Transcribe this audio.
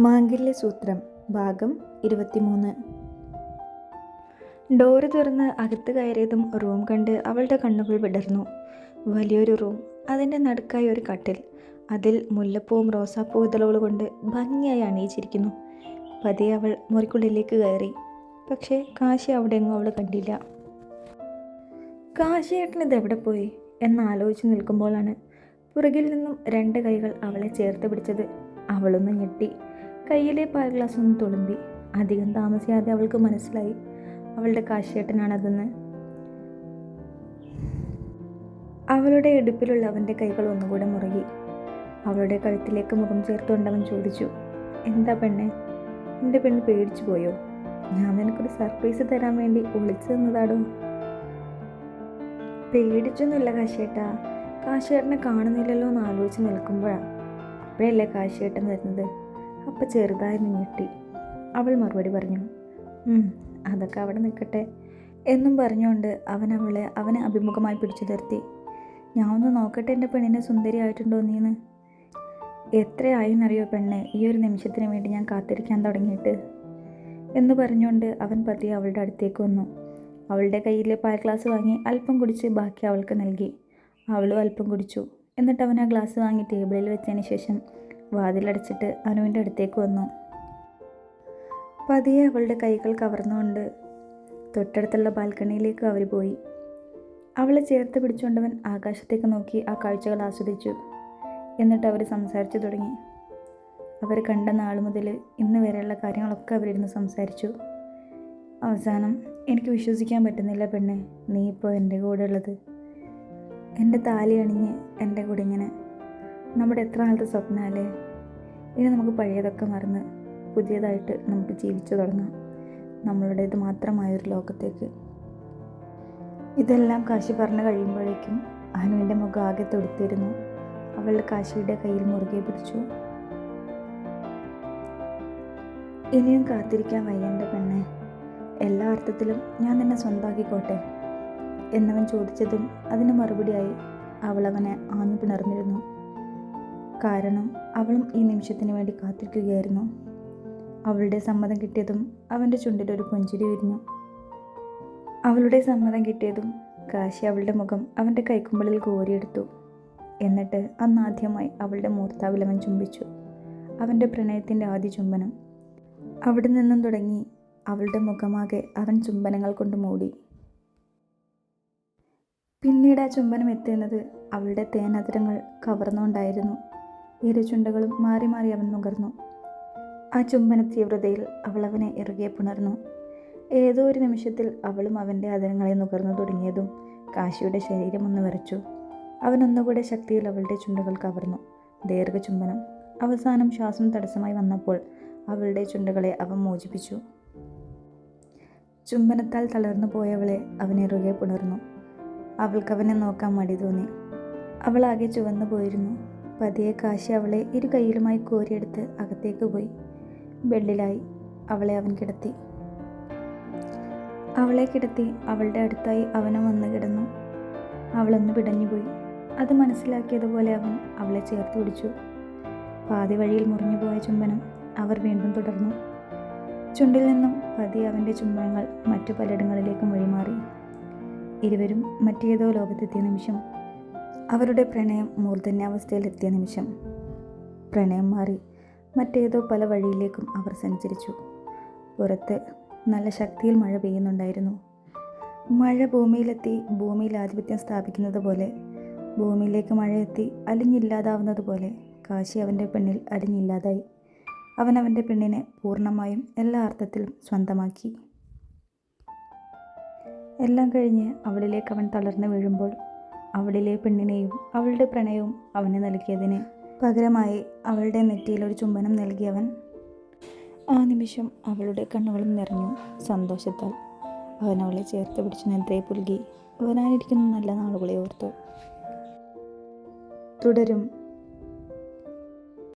മാംഗല്യ സൂത്രം ഭാഗം ഇരുപത്തിമൂന്ന്. ഡോറ് തുറന്ന് അകത്ത് കയറിയതും റൂം കണ്ട് അവളുടെ കണ്ണുകൾ വിടർന്നു. വലിയൊരു റൂം അതിന്റെ നടുക്കായി ഒരു കട്ടിൽ. അതിൽ മുല്ലപ്പൂവും റോസാപ്പൂ കൊണ്ട് ഭംഗിയായി അണിയിച്ചിരിക്കുന്നു. പതിയെ അവൾ മുറിക്കുള്ളിലേക്ക് കയറി. പക്ഷേ കാശി അവിടെയെങ്ങും അവൾ കണ്ടില്ല. കാശിയേട്ടൻ ഇതെവിടെ പോയി? എന്നാലോചിച്ച് നിൽക്കുമ്പോഴാണ് പുറകിൽ നിന്നും രണ്ട് കൈകൾ അവളെ ചേർത്ത് പിടിച്ചത്. അവളൊന്ന് ഞെട്ടി. കയ്യിലെ പാൽ ഗ്ലാസ് ഒന്ന് തുളുമ്പി. അധികം താമസിയാതെ അവൾക്ക് മനസ്സിലായി. അവളുടെ കാശേട്ടനാണതെന്ന് അവളുടെ ഇടുപ്പിലുള്ള അവന്റെ കൈകൾ ഒന്നുകൂടെ മുറുകി. അവളുടെ കഴുത്തിലേക്ക് മുഖം ചേർത്തുകൊണ്ട് അവൻ ചോദിച്ചു എന്താ പെണ്ണെ എന്റെ പെണ്ണ് പേടിച്ചു പോയോ? ഞാൻ നിനക്കൊരു സർപ്രൈസ് തരാൻ വേണ്ടി ഒളിച്ചു തന്നതാടോ പേടിച്ചൊന്നുമില്ല കാശേട്ടാ കാശേട്ടനെ കാണുന്നില്ലല്ലോ എന്ന് ആലോചിച്ച് നിൽക്കുമ്പോഴാണ് അപ്പോഴല്ലേ കാശേട്ടൻ വരുന്നത്? അപ്പം ചെറുതായി ഞെട്ടി അവൾ മറുപടി പറഞ്ഞു "ഉം, അതൊക്കെ അവിടെ നിൽക്കട്ടെ എന്നും പറഞ്ഞുകൊണ്ട് അവൻ അവളെ അവനെ അഭിമുഖമായി പിടിച്ചു നിർത്തി. ഞാൻ ഒന്ന് നോക്കട്ടെ എന്റെ പെണ്ണിനെ സുന്ദരിയായിട്ടുണ്ടോ നീന്ന്? എത്രയായെന്നറിയോ പെണ്ണെ ഈ ഒരു നിമിഷത്തിന് വേണ്ടി ഞാൻ കാത്തിരിക്കാൻ തുടങ്ങിയിട്ട് എന്ന് പറഞ്ഞുകൊണ്ട് അവൻ പതിയെ അവളുടെ അടുത്തേക്ക് വന്നു. അവളുടെ കയ്യിലെ പാൽ ഗ്ലാസ് വാങ്ങി അല്പം കുടിച്ച് ബാക്കി അവൾക്ക് നൽകി. അവളും അല്പം കുടിച്ചു. എന്നിട്ട് അവൻ ആ ഗ്ലാസ് വാങ്ങി ടേബിളിൽ വെച്ചതിന് ശേഷം വാതിലടച്ചിട്ട് അനുവിന്റെ അടുത്തേക്ക് വന്നു. പതിയെ അവളുടെ കൈകൾ കവർന്നുകൊണ്ട് തൊട്ടടുത്തുള്ള ബാൽക്കണിയിലേക്ക് അവർ പോയി. അവളെ ചേർത്ത് പിടിച്ചുകൊണ്ടവൻ ആകാശത്തേക്ക് നോക്കി ആ കാഴ്ചകൾ ആസ്വദിച്ചു. എന്നിട്ട് അവർ സംസാരിച്ചു തുടങ്ങി. അവർ കണ്ട നാൾ മുതൽ ഇന്ന് വരെയുള്ള കാര്യങ്ങളൊക്കെ അവരിരുന്ന് സംസാരിച്ചു. അവസാനം എനിക്ക് വിശ്വസിക്കാൻ പറ്റുന്നില്ല പെണ്ണെ. നീ ഇപ്പോൾ എന്റെ കൂടെ ഉള്ളത് എന്റെ താലി അണിഞ്ഞ് എന്റെ കൂടെ ഇങ്ങനെ നമ്മുടെ എത്ര നാളത്തെ സ്വപ്നമല്ലേ? ഇനി നമുക്ക് പഴയതൊക്കെ മറന്ന് പുതിയതായിട്ട് നമുക്ക് ജീവിച്ചു തുടങ്ങാം. നമ്മളുടേത് മാത്രമായൊരു ലോകത്തേക്ക്. ഇതെല്ലാം കാശി പറഞ്ഞു കഴിയുമ്പോഴേക്കും അനുവിന്റെ മുഖം ആകെ തൊടുത്തിരുന്നു. അവൾ കാശിയുടെ കയ്യിൽ മുറുകെ പിടിച്ചു. ഇനിയും കാത്തിരിക്കാൻ വയ്യന്റെ പെണ്ണെ. എല്ലാ അർത്ഥത്തിലും ഞാൻ നിന്നെ സ്വന്തമാക്കിക്കോട്ടെ. എന്നവൻ ചോദിച്ചതും അതിന് മറുപടിയായി അവൾ അവനെ ആഞ്ഞു പിണർന്നിരുന്നു കാരണം അവളും ഈ നിമിഷത്തിന് വേണ്ടി കാത്തിരിക്കുകയായിരുന്നു. അവളുടെ സമ്മതം കിട്ടിയതും അവന്റെ ചുണ്ടിലൊരു പുഞ്ചിരി വിരിഞ്ഞു. അവളുടെ സമ്മതം കിട്ടിയതും കാശി അവളുടെ മുഖം അവന്റെ കൈക്കുമ്പിളിൽ കോരിയെടുത്തു. എന്നിട്ട് അന്നാദ്യമായി അവളുടെ മൂർത്താവിൽ അവൻ ചുംബിച്ചു. അവന്റെ പ്രണയത്തിന്റെ ആദ്യ ചുംബനം. അവിടെ നിന്നും തുടങ്ങി അവളുടെ മുഖമാകെ അവൻ ചുംബനങ്ങൾ കൊണ്ട് മൂടി. പിന്നീട് ആ ചുംബനം എത്തുന്നത് അവളുടെ തേനതരങ്ങൾ കവർന്നുകൊണ്ടായിരുന്നു. ഇരു ചുണ്ടകളും മാറി മാറി അവൻ നുകർന്നു. ആ ചുംബന തീവ്രതയിൽ അവൾ അവനെ ഇറുകെ പുണർന്നു. ഏതോ ഒരു നിമിഷത്തിൽ അവളും അവന്റെ അതരങ്ങളെ നുകർന്നു തുടങ്ങിയതും കാശിയുടെ ശരീരം ഒന്ന് വരച്ചു അവൻ ഒന്നുകൂടെ ശക്തിയിൽ അവളുടെ ചുണ്ടുകൾ കവർന്നു. ദീർഘചുംബനം. അവസാനം ശ്വാസം തടസ്സമായി വന്നപ്പോൾ അവളുടെ ചുണ്ടുകളെ അവൻ മോചിപ്പിച്ചു. ചുംബനത്താൽ തളർന്നു പോയവളെ അവൻ ഇറുകെ പുണർന്നു. അവൾക്കവനെ നോക്കാൻ മടി തോന്നി. അവളാകെ ചുവന്നു പോയിരുന്നു. പതിയെ കാശി അവളെ ഇരു കൈയിലുമായി കോരിയെടുത്ത് അകത്തേക്ക് പോയി. ബെഡിലായി അവളെ അവൻ കിടത്തി. അവളെ കിടത്തി അവളുടെ അടുത്തായി അവനും വന്ന് കിടന്നു. അവളൊന്ന് പിടഞ്ഞുപോയി. അത് മനസ്സിലാക്കിയതുപോലെ അവൻ അവളെ ചേർത്ത് പിടിച്ചു. പാതി വഴിയിൽ മുറിഞ്ഞുപോയ ചുംബനം അവർ വീണ്ടും തുടർന്നു. ചുണ്ടിൽ നിന്നും പതി അവന്റെ ചുംബനങ്ങൾ മറ്റു പലയിടങ്ങളിലേക്കും വഴിമാറി. ഇരുവരും മറ്റേതോ ലോകത്തെത്തിയ നിമിഷം അവരുടെ പ്രണയം മൂർധന്യാവസ്ഥയിലെത്തിയ നിമിഷം പ്രണയം മാറി മറ്റേതോ പല വഴിയിലേക്കും അവർ സഞ്ചരിച്ചു. പുറത്ത് നല്ല ശക്തിയിൽ മഴ പെയ്യുന്നുണ്ടായിരുന്നു. മഴ ഭൂമിയിലെത്തി ഭൂമിയിൽ ആധിപത്യം സ്ഥാപിക്കുന്നത് പോലെ ഭൂമിയിലേക്ക് മഴയെത്തി അലിഞ്ഞില്ലാതാവുന്നത് പോലെ കാശി അവന്റെ പെണ്ണിൽ അലിഞ്ഞില്ലാതായി. അവൻ അവന്റെ പെണ്ണിനെ പൂർണമായും എല്ലാ അർത്ഥത്തിലും സ്വന്തമാക്കി. എല്ലാം കഴിഞ്ഞ് അവളിലേക്ക് അവൻ തളർന്നു വീഴുമ്പോൾ അവളിലെ പെണ്ണിനെയും അവളുടെ പ്രണയവും അവന് നൽകിയതിന് പകരമായി അവളുടെ നെറ്റിയിൽ ഒരു ചുംബനം നൽകിയവൻ. ആ നിമിഷം അവളുടെ കണ്ണുകളും നിറഞ്ഞു സന്തോഷത്താൽ. അവൻ അവളെ ചേർത്ത് പിടിച്ച് നെത്രയെ പുൽകി. വരാനിരിക്കുന്ന നല്ല നാളുകളെ ഓർത്തു. തുടരും.